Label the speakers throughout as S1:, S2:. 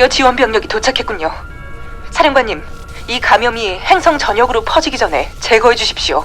S1: 드디어 지원 병력이 도착했군요. 사령관님, 이 감염이 행성 전역으로 퍼지기 전에 제거해 주십시오.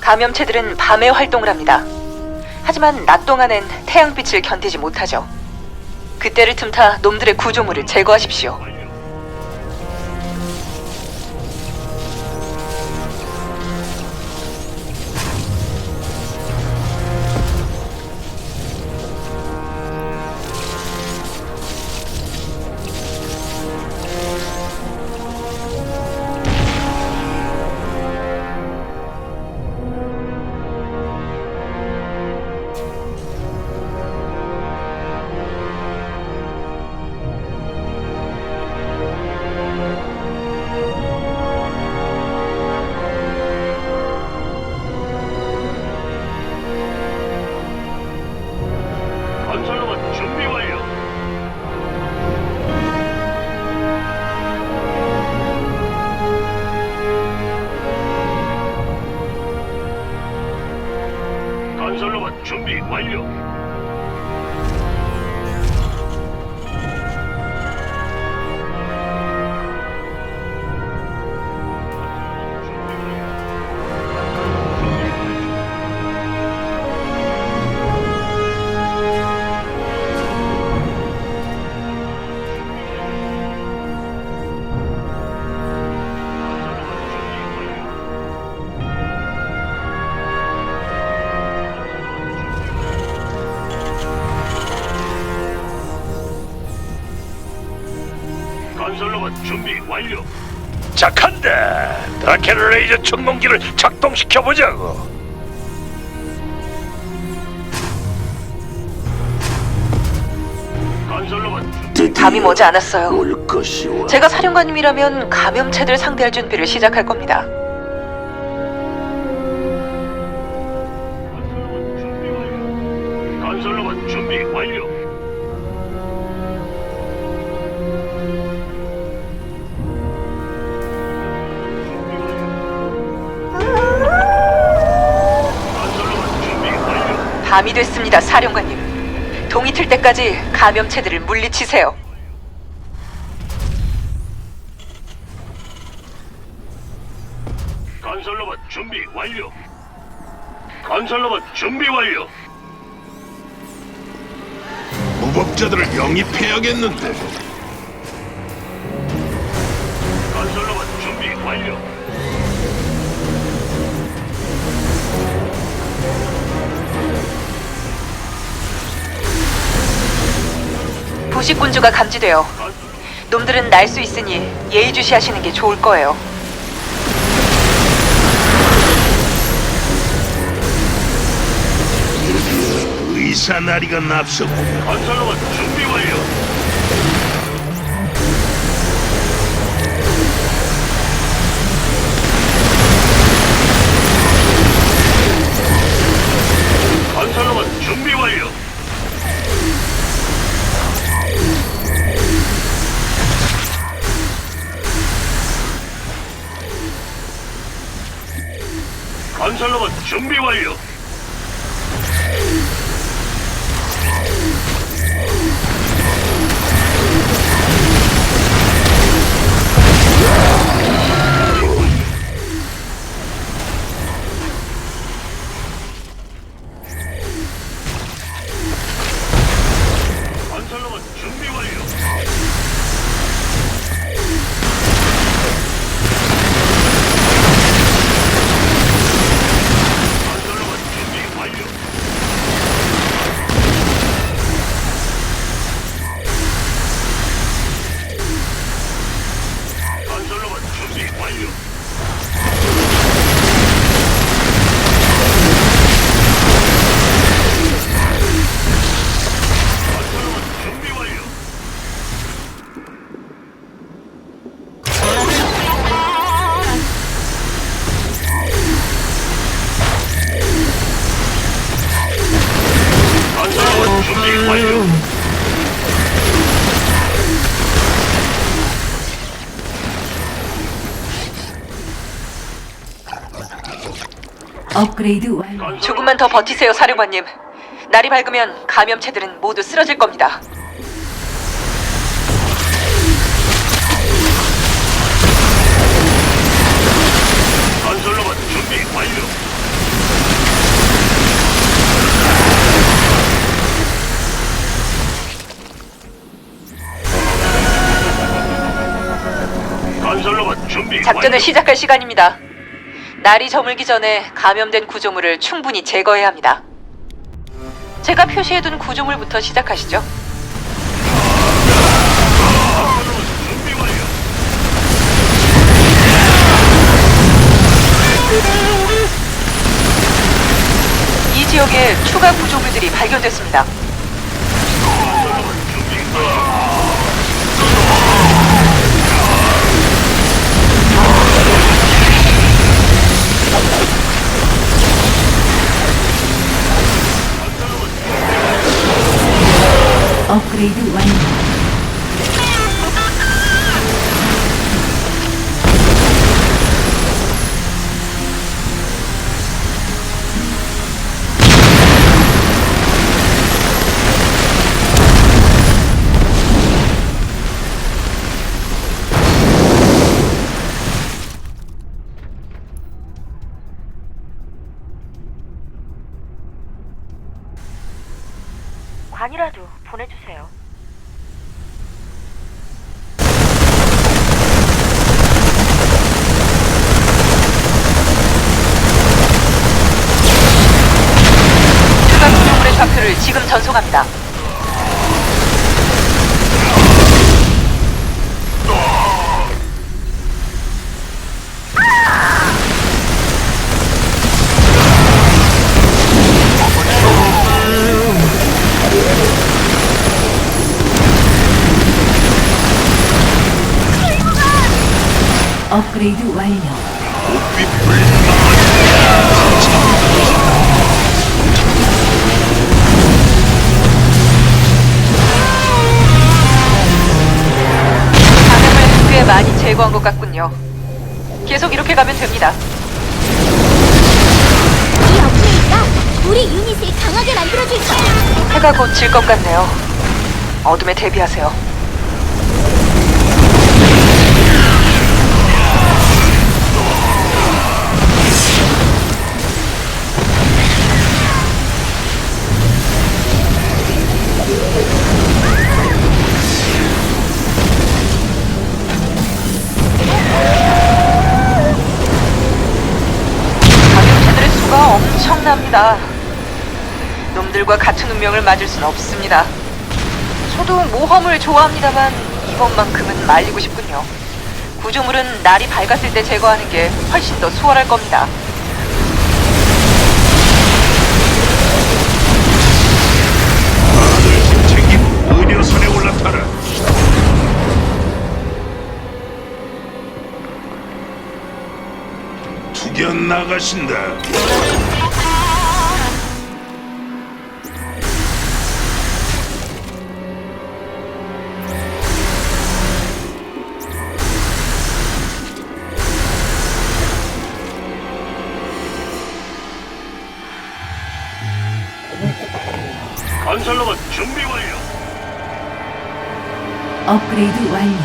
S1: 감염체들은 밤에 활동을 합니다. 하지만 낮 동안엔 태양빛을 견디지 못하죠. 그때를 틈타 놈들의 구조물을 제거하십시오.
S2: 건설로봇 준비 완료. 준비 완료.
S3: 자 간다 드라켄 레이저 천문기를 작동시켜 보자고
S2: 건설로봇 준비
S1: 감이 머지 않았어요.
S4: 올 것이오.
S1: 제가 사령관님이라면 감염체들 상대할 준비를 시작할 겁니다.
S2: 완료.
S1: 밤이 됐습니다, 사령관님. 동이 틀 때까지 감염체들을 물리치세요.
S2: 건설로봇 준비 완료. 건설로봇 준비 완료.
S4: 무법자들을 영입해야겠는데.
S2: 건설로봇 준비 완료.
S1: 부식군주가 감지되어
S2: 건-
S1: 놈들은 날 수 있으니 예의주시하시는 게 좋을 거예요.
S4: 의사 나리가 납셨고
S2: 건설로봇 준비 완료. 준비 완료.
S5: 업그레이드 완료.
S1: 조금만 더 버티세요, 사령관님. 날이 밝으면 감염체들은 모두 쓰러질 겁니다.
S2: 건설로봇 준비 완료.
S1: 작전을 시작할 시간입니다. 날이 저물기 전에 감염된 구조물을 충분히 제거해야 합니다. 제가 표시해둔 구조물부터 시작하시죠. 이 지역에 추가 구조물들이 발견됐습니다.
S6: 관이라도 보내주세요.
S1: 지금 전송합니다.
S5: 업그레이드 완료.
S1: 감염을 꽤 많이 제거한 것 같군요. 계속 이렇게 가면 됩니다.
S7: 이 업그레이드가 우리 유닛을 강하게 만들어줄 거야.
S1: 해가 곧 질 것 같네요. 어둠에 대비하세요. 엄청납니다. 놈들과 같은 운명을 맞을 순 없습니다. 저도 모험을 좋아합니다만 이번만큼은 말리고 싶군요. 구조물은 날이 밝았을 때 제거하는 게 훨씬 더 수월할 겁니다.
S4: 힘 챙기고 의료선에 올라타라. 투견 나가신다.
S2: 건설로봇 준비 완료.
S5: 업그레이드 완료.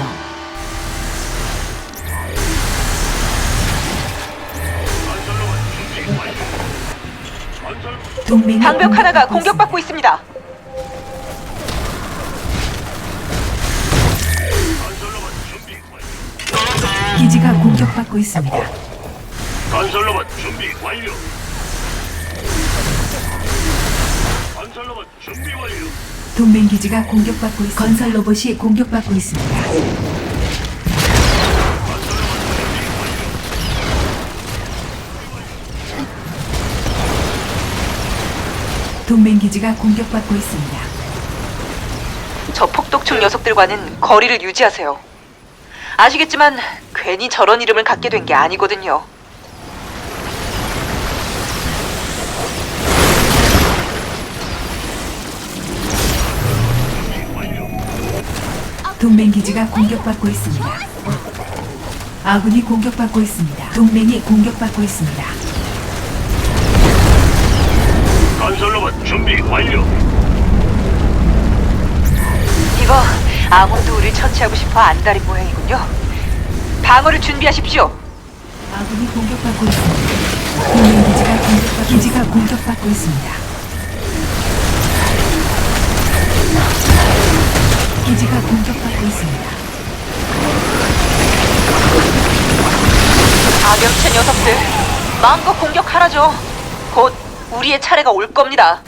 S2: 건설로봇 준비 완료. 건설
S1: 방벽 하나가
S5: 공격받고
S1: 있습니다.
S2: 건설로봇 준비 완료.
S5: 있습니다. 기지가 공격받고 있습니다.
S2: 건설로봇 준비 완료. 건설로봇 준비 완료.
S5: 동맹 기지가 공격받고 있습니다. 건설 로봇이 공격받고 있습니다. 동맹 기지가 공격받고 있습니다.
S1: 저 폭독충 녀석들과는 거리를 유지하세요. 아시겠지만 괜히 저런 이름을 갖게 된 게 아니거든요.
S5: 동맹 기지가 공격받고 있습니다. 아군이 공격받고 있습니다. 동맹이 공격받고 있습니다.
S2: 건설로봇 준비 완료.
S1: 이거 아몬도 우리를 처치하고 싶어 안달인 모양이군요. 방어를 준비하십시오.
S5: 아군이 공격받고 있습니다. 동맹 기지가 공격받고 기지가 공격받고 있습니다. 기지가 공격받고 있습니다.
S1: 감염체 녀석들 마음껏 공격하라죠. 곧 우리의 차례가 올 겁니다.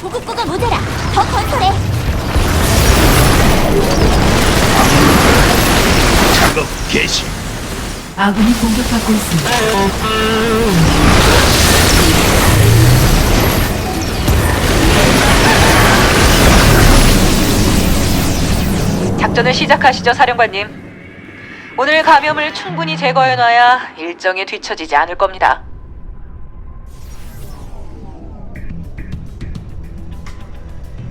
S7: 보급고가 모자라. 더 건설해.
S4: 작업 개시.
S5: 아군이 공격받고 있습니다.
S1: 작전을 시작하시죠, 사령관님. 오늘 감염을 충분히 제거해놔야 일정에 뒤처지지 않을 겁니다.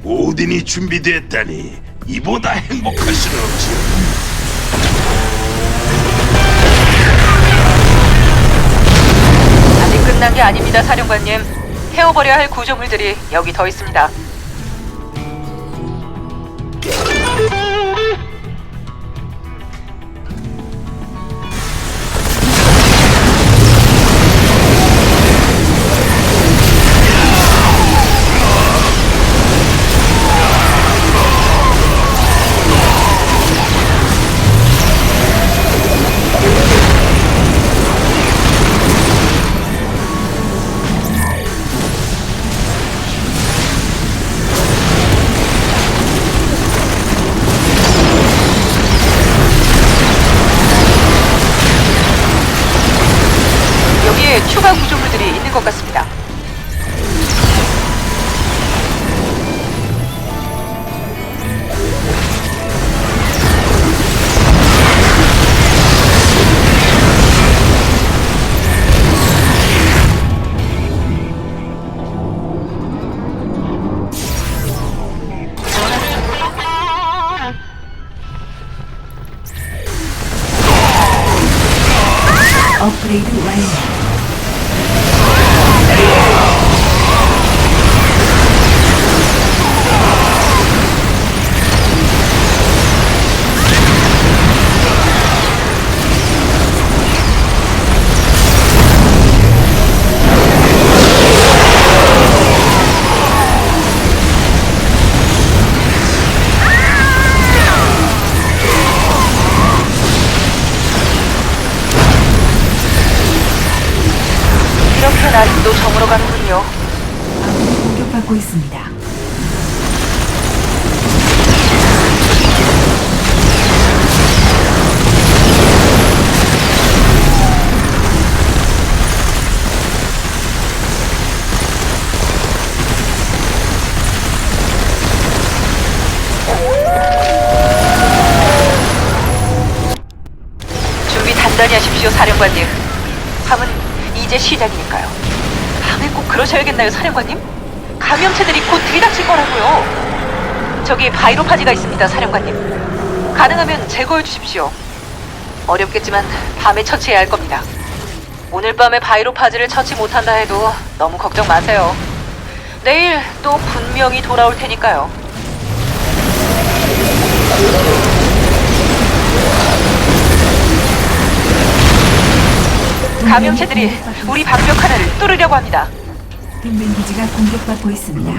S4: 오딘이 준비됐다니 이보다 행복할 수는 없지.
S1: 아직 끝난 게 아닙니다, 사령관님. 태워버려야 할 구조물들이 여기 더 있습니다. 구 사령관님. 밤은 이제 시작이니까요. 밤에 꼭 그러셔야겠나요, 사령관님? 감염체들이 곧 들이닥칠 거라고요. 저기 바이로파지가 있습니다, 사령관님. 가능하면 제거해 주십시오. 어렵겠지만 밤에 처치해야 할 겁니다. 오늘 밤에 바이로파지를 처치 못한다 해도 너무 걱정 마세요. 내일 또 분명히 돌아올 테니까요. 감염체들이 우리 방벽 하나를 뚫으려고 합니다.
S5: 동맹 기지가 공격받고 있습니다.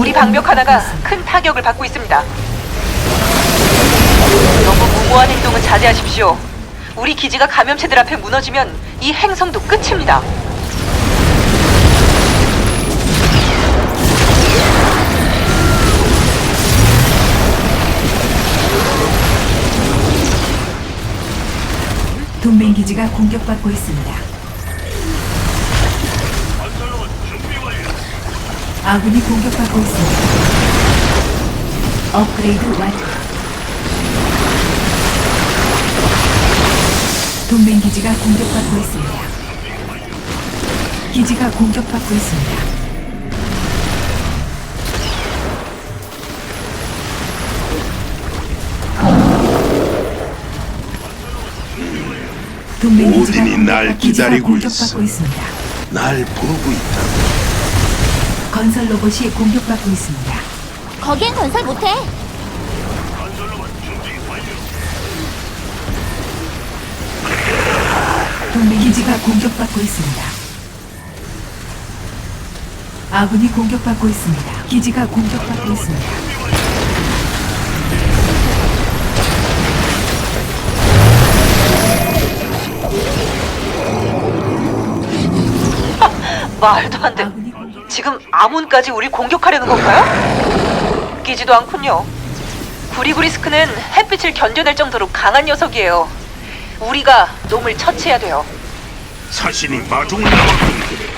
S1: 우리 방벽 하나가. 큰 타격을 받고 있습니다. 너무 무모한 행동은 자제하십시오. 우리 기지가 감염체들 앞에 무너지면 이 행성도 끝입니다.
S5: 동맹 기지가 공격받고 있습니다. 아군이 공격받고 있습니다. 업그레이드 완료. 동맹 기지가 공격받고 있습니다. 기지가 공격받고 있습니다. 동맹 기지가
S4: 오딘이 날
S5: 기지가
S4: 기다리고
S5: 공격받고
S4: 있어.
S5: 있습니다.
S4: 날 보고 있다.
S5: 건설 로봇이 공격받고 있습니다.
S7: 거기엔 건설 못해.
S2: 건설로봇 준비 완료.
S5: 동맹 기지가 공격받고 있습니다. 아군이 공격받고 있습니다. 기지가 공격받고 있습니다.
S1: 말도 안 돼. 지금 아몬까지 우리 공격하려는 건가요? 끼지도 않군요. 구리구리스크는 햇빛을 견뎌낼 정도로 강한 녀석이에요. 우리가 놈을 처치해야 돼요.
S4: 사신이 마중을 나왔군 그래.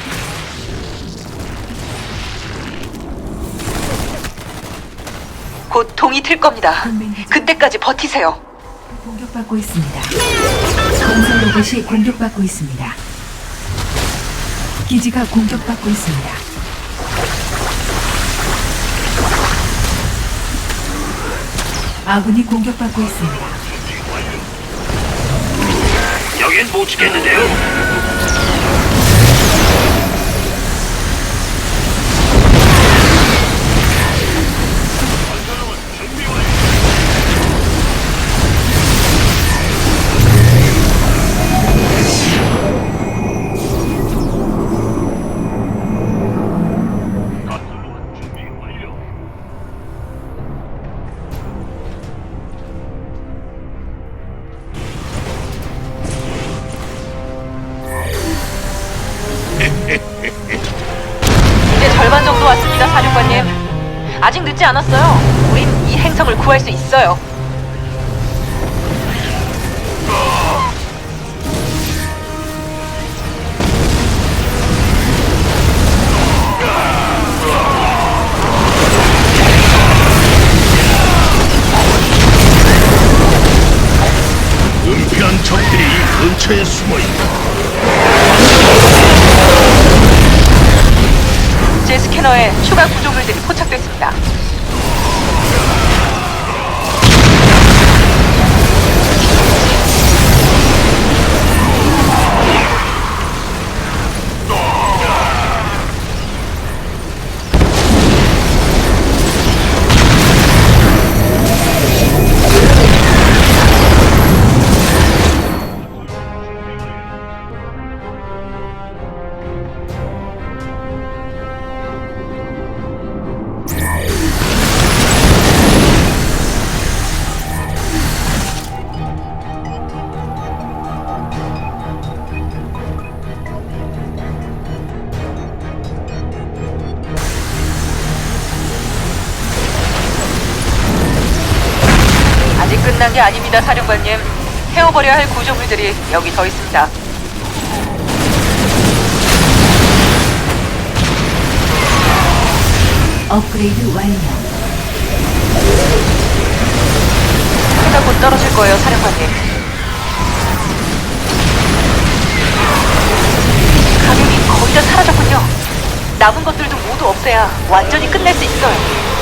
S1: 곧 동이 틀 겁니다. 그때까지 버티세요.
S5: 공격받고 있습니다. 건설 로봇이 공격받고 있습니다. 기지가 공격받고 있습니다. 아군이 공격받고 있습니다.
S2: 여긴 못 지켰는데요.
S1: 않았어요. 우린 이 행성을 구할 수 있어요.
S4: 은폐한 적들이 이 근처에 숨어 있다.
S1: 제 스캐너에 추가 구조물들이 포착됐습니다. 게 아닙니다, 사령관님. 태워버려야 할 구조물들이 여기 더 있습니다.
S5: 업그레이드 완료.
S1: 해가 곧 떨어질 거예요, 사령관님. 감염이 거의 다 사라졌군요. 남은 것들도 모두 없애야 완전히 끝낼 수 있어요.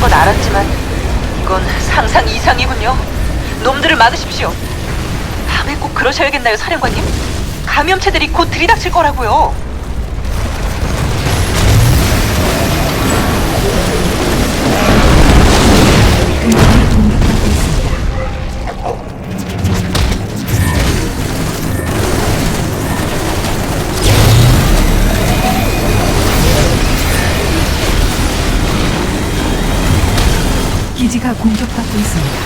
S1: 건 알았지만 이건 상상 이상이군요. 놈들을 막으십시오. 밤에 꼭 그러셔야겠나요, 사령관님? 감염체들이 곧 들이닥칠 거라고요.
S5: 기지가 공격받고 있습니다.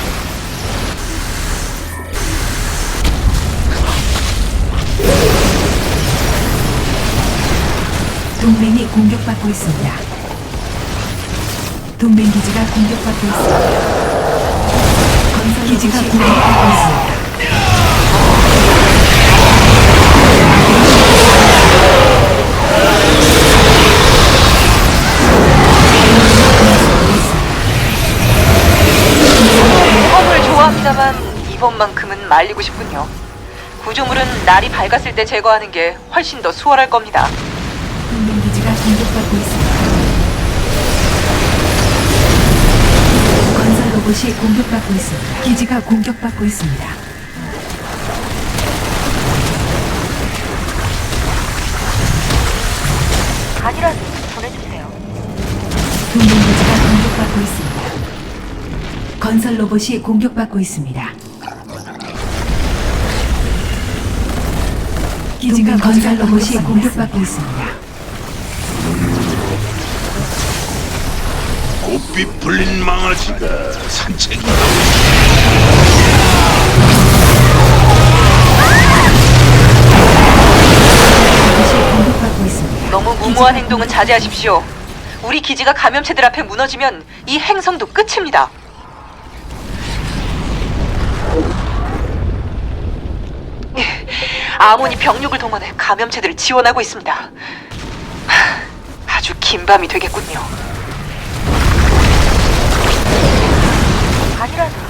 S5: 동맹이 공격받고 있습니다. 동맹 기지가 공격받고 있습니다. 건설 기지가 공격받고 있습니다.
S1: 이번만큼은 말리고 싶군요. 구조물은 날이 밝았을 때 제거하는 게 훨씬 더 수월할 겁니다.
S5: 동맹 기지가 공격받고 있습니다. 건설 로봇이 공격받고 있습니다. 기지가 공격받고 있습니다.
S1: 아니라도 보내주세요.
S5: 동맹 기지가 공격받고 있습니다. 건설 로봇이 공격받고 있습니다. 기지가 건설 로봇이 공격받고 있습니다.
S4: 곱비 풀린 망아지가 산책이다.
S1: 너무 무모한 행동은 자제하십시오. 우리 기지가 감염체들 앞에 무너지면 이 행성도 끝입니다. 아몬이 병력을 동원해 감염체들을 지원하고 있습니다. 아주 긴 밤이 되겠군요. 아니라도